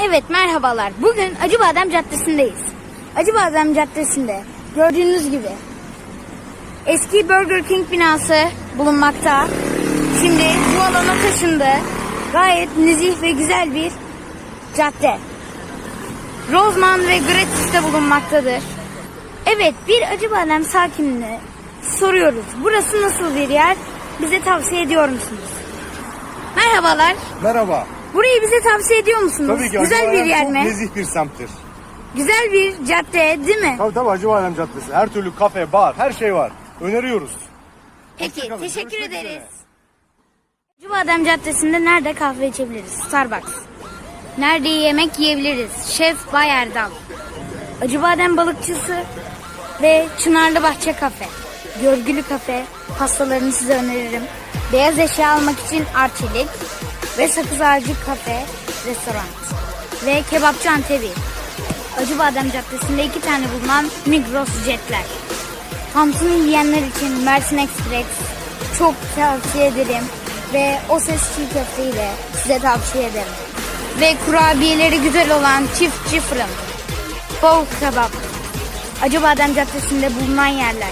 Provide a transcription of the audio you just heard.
Evet merhabalar. Bugün Acıbadem Caddesi'ndeyiz. Acıbadem Caddesi'nde gördüğünüz gibi eski Burger King binası bulunmakta. Şimdi bu alana taşındı. Gayet nezih ve güzel bir cadde. Rozman ve Gratis'te bulunmaktadır. Evet bir Acıbadem sakinine soruyoruz. Burası nasıl bir yer? Bize tavsiye ediyor musunuz? Merhabalar. Merhaba. Burayı bize tavsiye ediyor musunuz? Tabii ki Güzel bir yer çok mi? nezih bir semttir. Güzel bir cadde değil mi? Tabii tabii Acıbadem Caddesi. Her türlü kafe, bar, her şey var. Öneriyoruz. Peki Hoşçakalın, teşekkür görüşmek ederiz. üzere. Acıbadem Caddesi'nde nerede kahve içebiliriz? Starbucks. Nerede yemek yiyebiliriz? Şef Bay Erdal. Acıbadem Balıkçısı ve Çınarlı Bahçe Kafe. Görgülü Kafe pastalarını size öneririm. Beyaz eşya almak için Arçelik ve Sakız Ağacı Kafe Restoran ve Kebapçı Antevi. Acıbadem Caddesi'nde iki tane bulunan Migros Jetler. Tantuni yiyenler için Mersin Express çok tavsiye ederim. Ve o ses çiğ köfteyi size tavsiye ederim. Ve kurabiyeleri güzel olan çiftçi fırın. Bol kebap. Acıbadem Caddesi'nde bulunan yerler.